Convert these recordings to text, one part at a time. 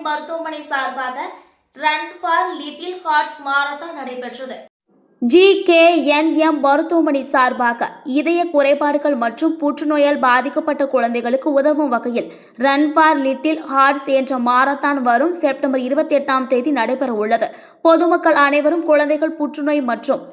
என் மருத்துவமனை சார்பாக run for little hearts marathon நடைபெற்றது. ஜிகேஎன்எம் மருத்துவமனை சார்பாக இதய குறைபாடுகள் மற்றும் புற்றுநோயால் பாதிக்கப்பட்ட குழந்தைகளுக்கு உதவும் வகையில் ரன் ஃபார் லிட்டில் ஹார்ட்ஸ் என்ற மாரத்தான் வரும் செப்டம்பர் இருபத்தி எட்டாம் தேதி நடைபெற உள்ளது. பொதுமக்கள் அனைவரும் குழந்தைகள் புற்றுநோய் மற்றும்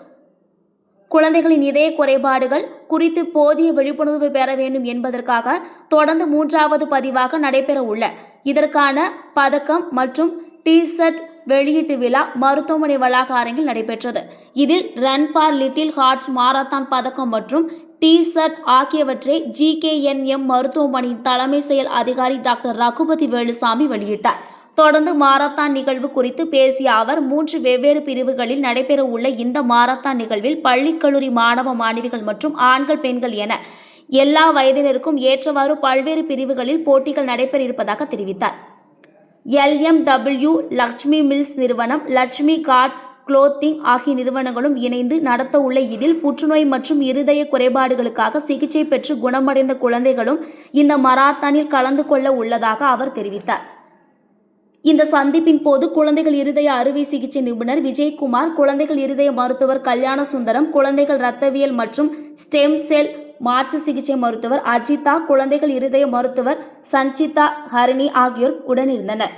குழந்தைகளின் இதய குறைபாடுகள் குறித்து போதிய விழிப்புணர்வு பெற வேண்டும் என்பதற்காக தொடர்ந்து மூன்றாவது பதிவாக நடைபெற உள்ள இதற்கான பதக்கம் மற்றும் டி ஷர்ட் வெளியீட்டு விழா மருத்துவமனை வளாக அரங்கில் நடைபெற்றது. இதில் run for little hearts marathon பதக்கம் மற்றும் டி ஷர்ட் ஆகியவற்றை ஜிகேஎன்எம் மருத்துவமனையின் தலைமை செயல் அதிகாரி டாக்டர் ரகுபதி வேலுசாமி வெளியிட்டார். தொடர்ந்து மாரத்தான் நிகழ்வு குறித்து பேசிய அவர் மூன்று வெவ்வேறு பிரிவுகளில் நடைபெறவுள்ள இந்த மாரத்தான் நிகழ்வில் பள்ளி கல்லூரி மாணவ மாணவிகள் மற்றும் ஆண்கள் பெண்கள் என எல்லா வயதினருக்கும் ஏற்றவாறு பல்வேறு பிரிவுகளில் போட்டிகள் நடைபெற இருப்பதாக தெரிவித்தார் எல்எம்டபிள்யூ லக்ஷ்மி மில்ஸ் நிறுவனம் லட்சுமி கார்ட் குளோத்திங் ஆகிய நிறுவனங்களும் இணைந்து நடத்த உள்ள இதில் புற்றுநோய் மற்றும் இருதய குறைபாடுகளுக்காக சிகிச்சை பெற்று குணமடைந்த குழந்தைகளும் இந்த மராத்தானில் கலந்து கொள்ள உள்ளதாக அவர் தெரிவித்தார். இந்த சந்திப்பின் போது குழந்தைகள் இருதய அறுவை சிகிச்சை நிபுணர் விஜயகுமார் குழந்தைகள் இருதய மருத்துவர் கல்யாண சுந்தரம் குழந்தைகள் இரத்தவியல் மற்றும் ஸ்டெம் செல் மாற்று சிகிச்சை மருத்துவர் அஜிதா குழந்தைகள் இருதய மருத்துவர் சஞ்சிதா ஹரிணி ஆகியோர் உடனிருந்தனர்.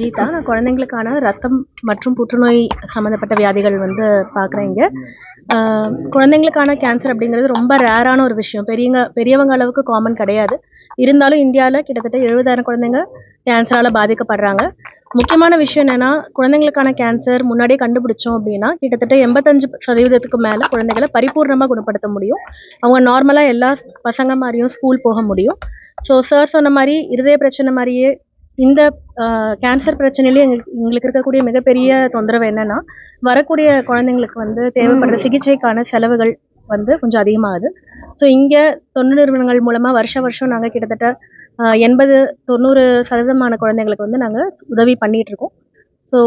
ஜீதா நான் குழந்தைங்களுக்கான ரத்தம் மற்றும் புற்றுநோய் சம்மந்தப்பட்ட வியாதிகள் வந்து பார்க்குறேன் இங்கே. குழந்தைங்களுக்கான கேன்சர் அப்படிங்கிறது ரொம்ப ரேரான ஒரு விஷயம். பெரியவங்க பெரியவங்க அளவுக்கு காமன் கிடையாது. இருந்தாலும் இந்தியாவில் கிட்டத்தட்ட எழுபதாயிரம் குழந்தைங்க கேன்சரால் பாதிக்கப்படுறாங்க. முக்கியமான விஷயம் என்னென்னா குழந்தைங்களுக்கான கேன்சர் முன்னாடியே கண்டுபிடிச்சோம் அப்படின்னா கிட்டத்தட்ட எண்பத்தஞ்சு சதவீதத்துக்கு மேலே குழந்தைகளை பரிபூர்ணமாக குணப்படுத்த முடியும். அவங்க நார்மலாக எல்லா பசங்க மாதிரியும் ஸ்கூல் போக முடியும். ஸோ சார் சொன்ன மாதிரி இருதய பிரச்சனை மாதிரியே இந்த கேன்சர் பிரச்சனையிலேயே எங்களுக்கு எங்களுக்கு இருக்கக்கூடிய மிகப்பெரிய தொந்தரவு என்னன்னா வரக்கூடிய குழந்தைங்களுக்கு வந்து தேவைப்படுற சிகிச்சைக்கான செலவுகள் வந்து கொஞ்சம் அதிகமாகுது. ஸோ இங்கே தொண்டு நிறுவனங்கள் மூலமாக வருஷ வருஷம் நாங்கள் கிட்டத்தட்ட எண்பது தொண்ணூறு சதவீதமான குழந்தைங்களுக்கு வந்து நாங்கள் உதவி பண்ணிட்டு இருக்கோம். ஸோ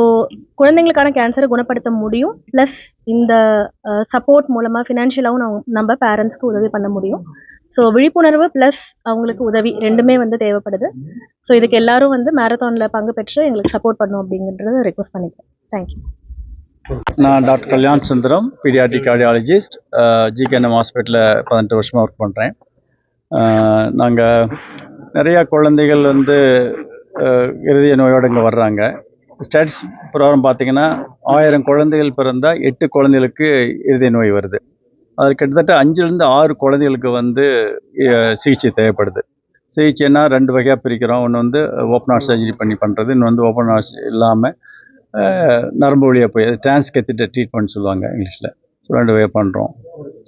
குழந்தைங்களுக்கான கேன்சரை குணப்படுத்த முடியும். ப்ளஸ் இந்த சப்போர்ட் மூலமாக ஃபினான்ஷியலாகவும் நம்ம பேரண்ட்ஸ்க்கு உதவி பண்ண முடியும். ஸோ விழிப்புணர்வு ப்ளஸ் அவங்களுக்கு உதவி ரெண்டுமே வந்து தேவைப்படுது. ஸோ இதுக்கு எல்லாரும் வந்து மேரத்தானில் பங்கு பெற்று எங்களுக்கு சப்போர்ட் பண்ணும் அப்படிங்கிறத ரெக்வஸ்ட் பண்ணிக்கிறேன் தேங்க்யூ நான் doctor Kalyan Sundaram paediatric cardiologist GKNM ஹாஸ்பிட்டலில் பதினெட்டு வருஷமாக ஒர்க் பண்ணுறேன் நாங்கள் நிறையா குழந்தைகள் வந்து இருதய நோயோடு இங்கே வர்றாங்க. ஸ்டாட்ஸ் பிரகாரம் பார்த்தீங்கன்னா ஆயிரம் குழந்தைகள் பிறந்தால் எட்டு குழந்தைகளுக்கு இருதய நோய் வருது. அது கிட்டத்தட்ட அஞ்சுலேருந்து ஆறு குழந்தைகளுக்கு வந்து சிகிச்சை தேவைப்படுது. சிகிச்சைன்னா ரெண்டு வகையாக பிரிக்கிறோம். ஒன்று வந்து ஓப்பன் ஹார்ட் சர்ஜரி பண்ணி பண்ணுறது இன்னும் வந்து ஓப்பன் ஹார்ட் இல்லாமல் நரம்பு வழியாக போய் டிரான்ஸ் கத்திட்ட ட்ரீட்மெண்ட் சொல்லுவாங்க இங்கிலீஷில். ஸோ ரெண்டு வகையாக பண்ணுறோம்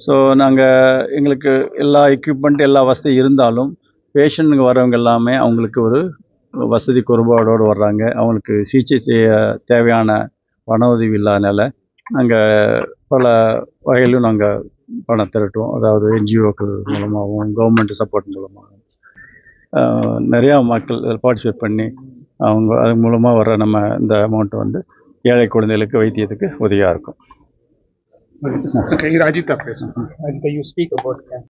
ஸோ நாங்கள் எங்களுக்கு எல்லா எக்யூப்மெண்ட் எல்லா வசதியும் இருந்தாலும் பேஷண்ட்டுங்க வரவங்க எல்லாமே அவங்களுக்கு ஒரு வசதி குறைபாடோடு வர்றாங்க. அவங்களுக்கு சிகிச்சை செய்ய தேவையான பண உதவி இல்லாதனால நாங்கள் பல வகையிலும் நாங்கள் பணம் திரட்டுவோம். அதாவது என்ஜிஓக்கள் மூலமாகவும் கவர்மெண்ட் சப்போர்ட் மூலமாகவும். நிறையா மக்கள் பார்ட்டிசிபேட் பண்ணி அவங்க அது மூலமாக வர நம்ம இந்த அமௌண்ட் வந்து ஏழை குழந்தைகளுக்கு வைத்தியத்துக்கு உதவியாக இருக்கும். Okay, Rajita, please. Rajita, you speak about that.